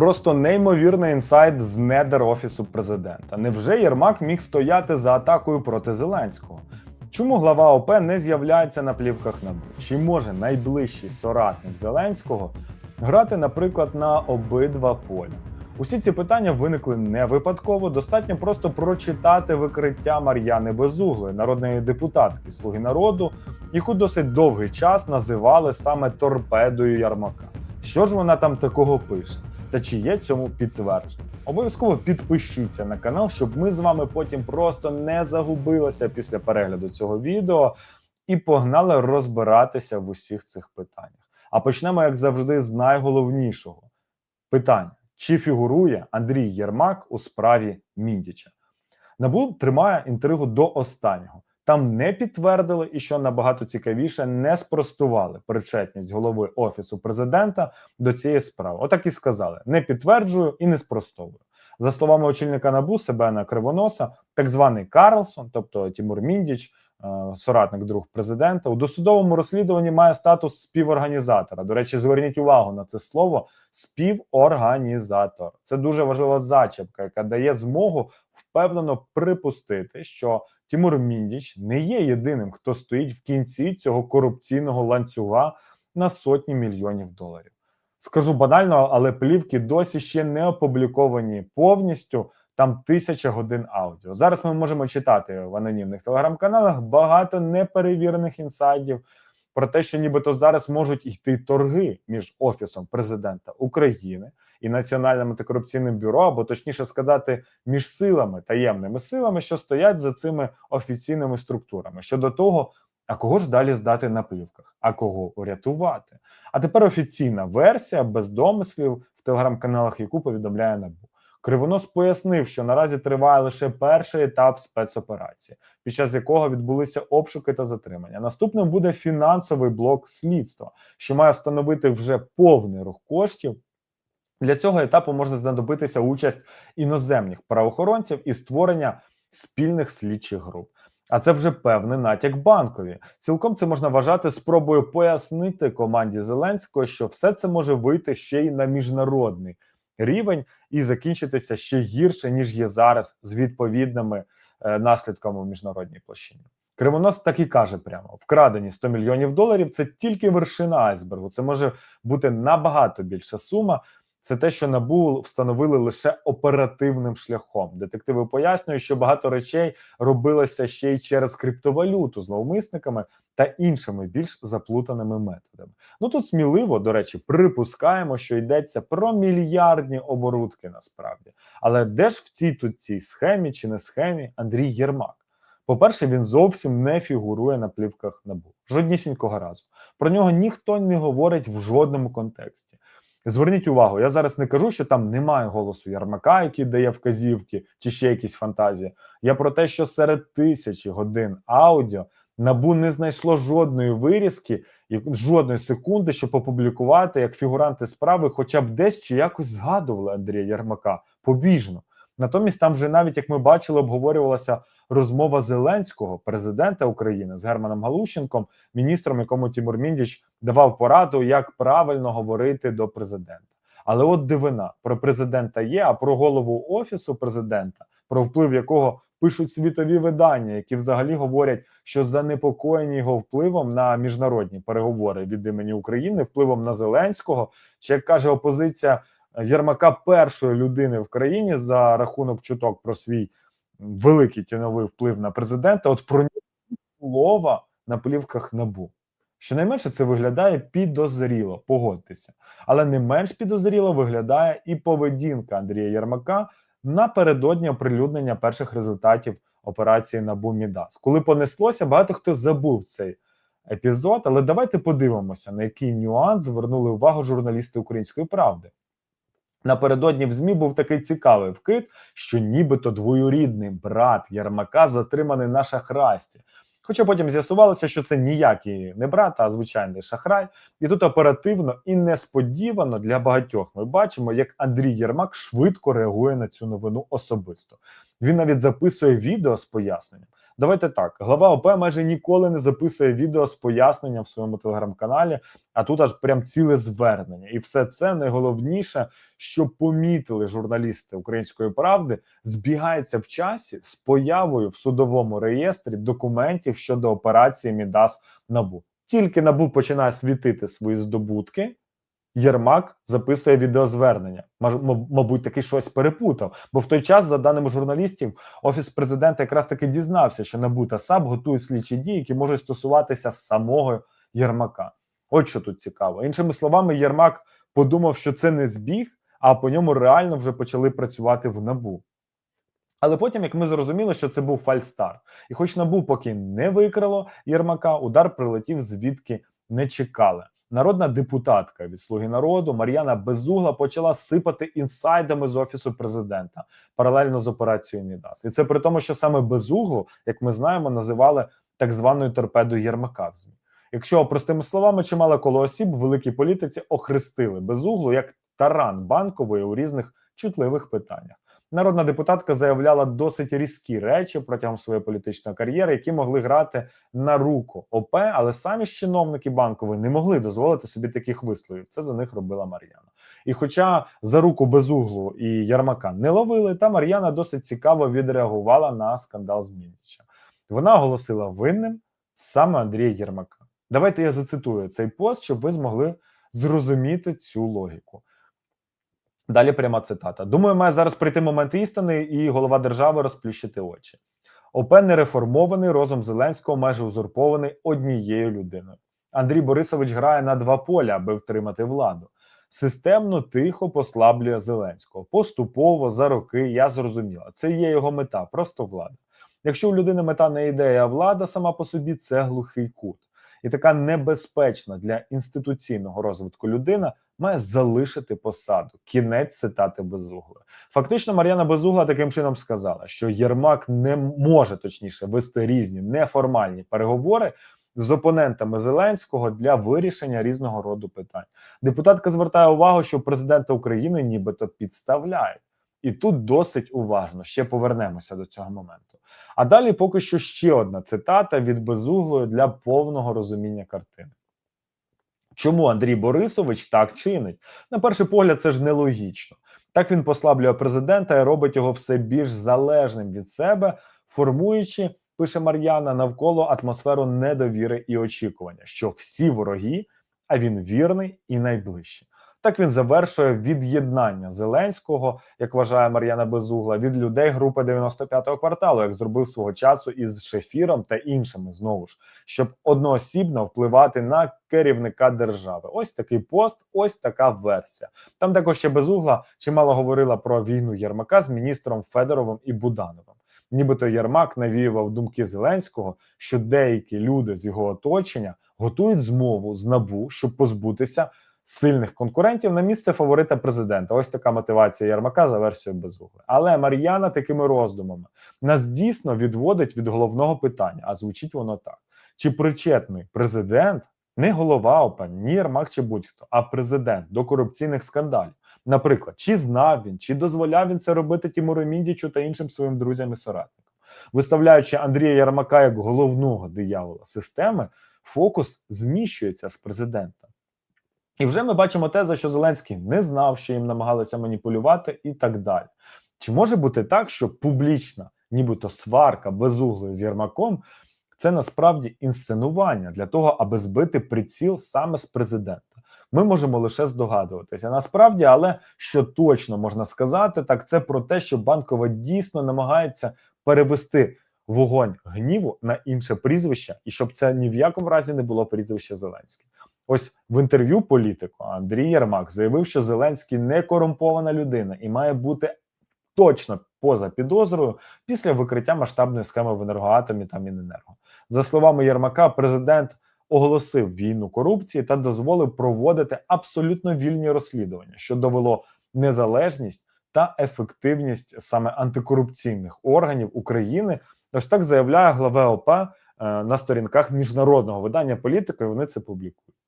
Просто неймовірний інсайт з недер офісу президента. Невже Єрмак міг стояти за атакою проти Зеленського? Чому глава ОП не з'являється на плівках НАБУ? Чи може найближчий соратник Зеленського грати, наприклад, на обидва поля? Усі ці питання виникли не випадково. Достатньо просто прочитати викриття Мар'яни Безуглої, народної депутатки Слуги народу, яку досить довгий час називали саме торпедою Ярмака. Що ж вона там такого пише? Та чи є цьому підтвердження? Обов'язково підпишіться на канал, щоб ми з вами потім просто не загубилися після перегляду цього відео і погнали розбиратися в усіх цих питаннях. А почнемо, як завжди, з найголовнішого питання: чи фігурує Андрій Єрмак у справі Міндіча? Набу тримає інтригу до останнього. Там не підтвердили і що набагато цікавіше, не спростували причетність голови офісу президента до цієї справи. Отак і сказали: не підтверджую і не спростовую. За словами очільника набу Себена Кривоноса, так званий Карлсон, тобто Тімур Міндіч, е, соратник друг президента, у досудовому розслідуванні має статус співорганізатора. До речі, зверніть увагу на це слово співорганізатор. Це дуже важлива зачіпка, яка дає змогу впевнено припустити, що Тимур Міндіч не є єдиним, хто стоїть в кінці цього корупційного ланцюга на сотні мільйонів доларів. Скажу банально, але плівки досі ще не опубліковані повністю. Там тисяча годин аудіо. Зараз ми можемо читати в анонімних телеграм-каналах багато неперевірених інсайдів про те, що нібито зараз можуть йти торги між офісом президента України і Національним антикорупційним бюро, або точніше сказати, між силами таємними силами, що стоять за цими офіційними структурами щодо того, а кого ж далі здати на плівках, а кого урятувати. А тепер офіційна версія без домислів в телеграм-каналах, яку повідомляє НАБУ. Кривонос пояснив, що наразі триває лише перший етап спецоперації, під час якого відбулися обшуки та затримання. Наступним буде фінансовий блок слідства, що має встановити вже повний рух коштів. Для цього етапу можна знадобитися участь іноземних правоохоронців і створення спільних слідчих груп. А це вже певний натяк банкові. Цілком це можна вважати спробою пояснити команді Зеленського, що все це може вийти ще й на міжнародний рівень і закінчитися ще гірше ніж є зараз з відповідними е, наслідками в міжнародній площині. Кривонос так і каже прямо: вкрадені 100 мільйонів доларів це тільки вершина айсбергу. Це може бути набагато більша сума. Це те, що набу встановили лише оперативним шляхом. Детективи пояснюють, що багато речей робилося ще й через криптовалюту зловмисниками та іншими більш заплутаними методами. Ну тут сміливо, до речі, припускаємо, що йдеться про мільярдні оборудки насправді. Але де ж в цій тут цій схемі чи не схемі Андрій Єрмак? По-перше, він зовсім не фігурує на плівках набу жоднісінького разу. Про нього ніхто не говорить в жодному контексті. Зверніть увагу, я зараз не кажу, що там немає голосу Ярмака, який дає вказівки, чи ще якісь фантазії. Я про те, що серед тисячі годин аудіо набу не знайшло жодної вирізки, і жодної секунди, щоб опублікувати як фігуранти справи, хоча б десь чи якось згадували Андрія Ярмака побіжно. Натомість там вже навіть як ми бачили, обговорювалася розмова Зеленського, президента України з Германом Галущенком, міністром, якому Тимур Міндіч давав пораду, як правильно говорити до президента. Але от дивина про президента є, а про голову офісу президента, про вплив якого пишуть світові видання, які взагалі говорять, що занепокоєні його впливом на міжнародні переговори від імені України, впливом на Зеленського, чи як каже опозиція. Єрмака першої людини в країні за рахунок чуток про свій великий тіновий вплив на президента. От про слова на плівках набу. Щонайменше це виглядає підозріло, погодьтеся, але не менш підозріло виглядає і поведінка Андрія Єрмака напередодні оприлюднення перших результатів операції НАБУ Мідас. Коли понеслося, багато хто забув цей епізод. Але давайте подивимося, на який нюанс звернули увагу журналісти Української правди. Напередодні в ЗМІ був такий цікавий вкид, що нібито двоюрідний брат Ярмака затриманий на шахрасті. Хоча потім з'ясувалося, що це ніякий не брат, а звичайний шахрай. І тут оперативно і несподівано для багатьох ми бачимо, як Андрій Єрмак швидко реагує на цю новину особисто. Він навіть записує відео з поясненням. Давайте так. Глава ОП майже ніколи не записує відео з поясненням в своєму телеграм-каналі, а тут аж прям ціле звернення. І все це найголовніше, що помітили журналісти української правди, збігається в часі з появою в судовому реєстрі документів щодо операції Мідас Набу. Тільки Набу починає світити свої здобутки. Єрмак записує відеозвернення. Мабуть, таки щось перепутав. Бо в той час, за даними журналістів, офіс президента якраз таки дізнався, що НАБУ та САП готують слідчі дії, які можуть стосуватися самого Єрмака. От що тут цікаво. Іншими словами, Єрмак подумав, що це не збіг, а по ньому реально вже почали працювати в НАБУ. Але потім, як ми зрозуміли, що це був фальстар. І хоч НАБУ поки не викрило Єрмака, удар прилетів звідки не чекали. Народна депутатка від Слуги народу Мар'яна Безугла почала сипати інсайдами з офісу президента паралельно з операцією Мідас. І це при тому, що саме Безуглу, як ми знаємо, називали так званою торпедою Єрмака. Якщо простими словами, чимало коло осіб в великій політиці охрестили Безуглу як таран банкової у різних чутливих питаннях. Народна депутатка заявляла досить різкі речі протягом своєї політичної кар'єри, які могли грати на руку ОП, але самі ж чиновники банкової не могли дозволити собі таких висловів. Це за них робила Мар'яна. І хоча за руку безуглу і Ярмака не ловили, та Мар'яна досить цікаво відреагувала на скандал з Міндіча. Вона оголосила винним саме Андрія Єрмака. Давайте я зацитую цей пост, щоб ви змогли зрозуміти цю логіку. Далі пряма цитата. Думаю, має зараз прийти момент істини, і голова держави розплющити очі. ОП не реформований, розум Зеленського майже узурпований однією людиною. Андрій Борисович грає на два поля, аби втримати владу. Системно тихо послаблює Зеленського. Поступово за роки я зрозуміла. Це є його мета, просто влада. Якщо у людини мета не ідея, а влада сама по собі це глухий кут. І така небезпечна для інституційного розвитку людина має залишити посаду. Кінець цитати Безуглої. Фактично, Мар'яна Безугла таким чином сказала, що Єрмак не може точніше вести різні неформальні переговори з опонентами Зеленського для вирішення різного роду питань. Депутатка звертає увагу, що президента України нібито підставляють. І тут досить уважно ще повернемося до цього моменту. А далі поки що ще одна цитата від Безуглої для повного розуміння картини. Чому Андрій Борисович так чинить? На перший погляд, це ж нелогічно. Так він послаблює президента і робить його все більш залежним від себе, формуючи, пише Мар'яна, навколо атмосферу недовіри і очікування, що всі вороги, а він вірний і найближчий. Так він завершує від'єднання Зеленського, як вважає Мар'яна Безугла, від людей групи 95-го кварталу, як зробив свого часу із Шефіром та іншими знову ж, щоб одноосібно впливати на керівника держави. Ось такий пост, ось така версія. Там також ще Безугла чимало говорила про війну Єрмака з міністром Федоровим і Будановим. Нібито Єрмак навіював думки Зеленського, що деякі люди з його оточення готують змову з набу, щоб позбутися сильних конкурентів на місце фаворита президента. Ось така мотивація Єрмака за версією Безугли. Але Мар'яна такими роздумами нас дійсно відводить від головного питання. А звучить воно так: чи причетний президент, не голова ОП, ні Єрмак, чи будь-хто, а президент до корупційних скандалів? Наприклад, чи знав він, чи дозволяв він це робити Тімуру Міндічу та іншим своїм друзям і соратникам, виставляючи Андрія Єрмака як головного диявола системи, фокус зміщується з президента. І вже ми бачимо те, за що Зеленський не знав, що їм намагалися маніпулювати, і так далі. Чи може бути так, що публічна, нібито сварка безуглої з Єрмаком, це насправді інсценування для того, аби збити приціл саме з президента? Ми можемо лише здогадуватися. Насправді, але що точно можна сказати, так це про те, що банкова дійсно намагається перевести вогонь гніву на інше прізвище, і щоб це ні в якому разі не було прізвище Зеленське. Ось в інтерв'ю політику Андрій Єрмак заявив, що Зеленський не корумпована людина і має бути точно поза підозрою після викриття масштабної схеми в енергоатомі та Міненерго. За словами Єрмака, президент оголосив війну корупції та дозволив проводити абсолютно вільні розслідування, що довело незалежність та ефективність саме антикорупційних органів України. Ось так заявляє глава ОП е, на сторінках міжнародного видання політика. і Вони це публікують.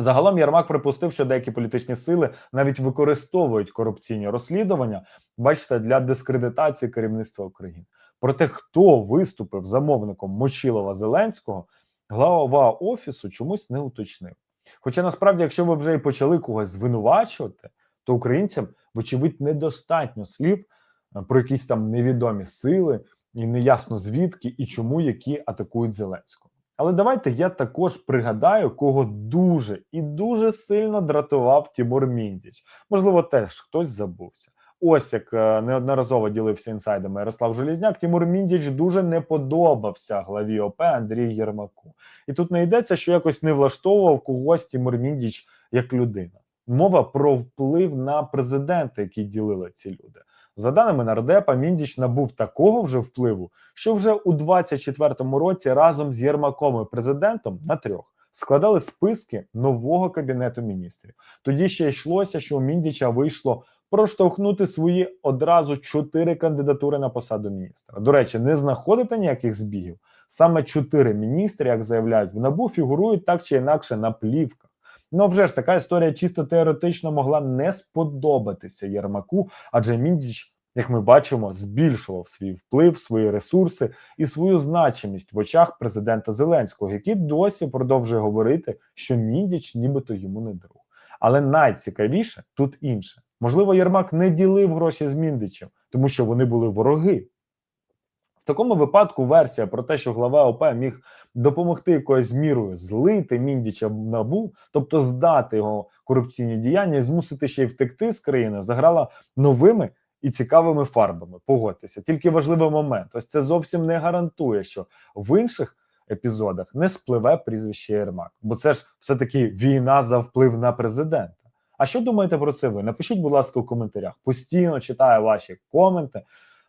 Загалом Єрмак припустив, що деякі політичні сили навіть використовують корупційні розслідування, бачите, для дискредитації керівництва України. Проте, хто виступив замовником Мочилова Зеленського, глава офісу чомусь не уточнив. Хоча насправді, якщо ви вже і почали когось звинувачувати, то українцям, вочевидь, недостатньо слів е, про якісь там невідомі сили, і неясно звідки і чому які атакують Зеленського. Але давайте я також пригадаю, кого дуже і дуже сильно дратував Тімур Міндіч. Можливо, теж хтось забувся. Ось як е, неодноразово ділився інсайдами Ярослав Желізняк. Тімур Міндіч дуже не подобався главі ОП Андрію Єрмаку. І тут не йдеться, що якось не влаштовував когось Тімур Міндіч як людина. Мова про вплив на президента, який ділили ці люди. За даними нардепа, Міндіч набув такого вже впливу, що вже у 24-му році разом з Єрмаком і президентом на трьох складали списки нового кабінету міністрів. Тоді ще йшлося, що у Міндіча вийшло проштовхнути свої одразу чотири кандидатури на посаду міністра. До речі, не знаходите ніяких збігів. Саме чотири міністри, як заявляють в набу, фігурують так чи інакше на плівках. Ну вже ж така історія чисто теоретично могла не сподобатися Єрмаку, адже Міндіч, як ми бачимо, збільшував свій вплив, свої ресурси і свою значимість в очах президента Зеленського, який досі продовжує говорити, що Міндіч нібито йому не друг. Але найцікавіше тут інше. Можливо, Єрмак не ділив гроші з Міндичем, тому що вони були вороги. В такому випадку версія про те, що глава ОП міг допомогти якоюсь мірою злити Міндіча набу, тобто здати його корупційні діяння і змусити ще й втекти з країни, заграла новими і цікавими фарбами. Погодьтеся, тільки важливий момент. Ось це зовсім не гарантує, що в інших епізодах не спливе прізвище Єрмак, бо це ж все таки війна за вплив на президента. А що думаєте про це ви? Напишіть, будь ласка, у коментарях. Постійно читаю ваші коменти.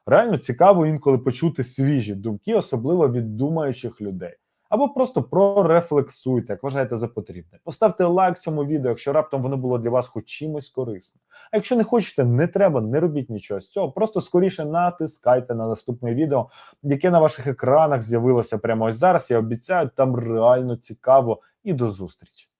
Реально цікаво інколи почути свіжі думки, особливо від думаючих людей. Або просто прорефлексуйте, як вважаєте за потрібне. Поставте лайк цьому відео, якщо раптом воно було для вас хоч чимось корисним. А якщо не хочете, не треба, не робіть нічого з цього. Просто скоріше натискайте на наступне відео, яке на ваших екранах з'явилося прямо ось зараз. Я обіцяю, там реально цікаво і до зустрічі.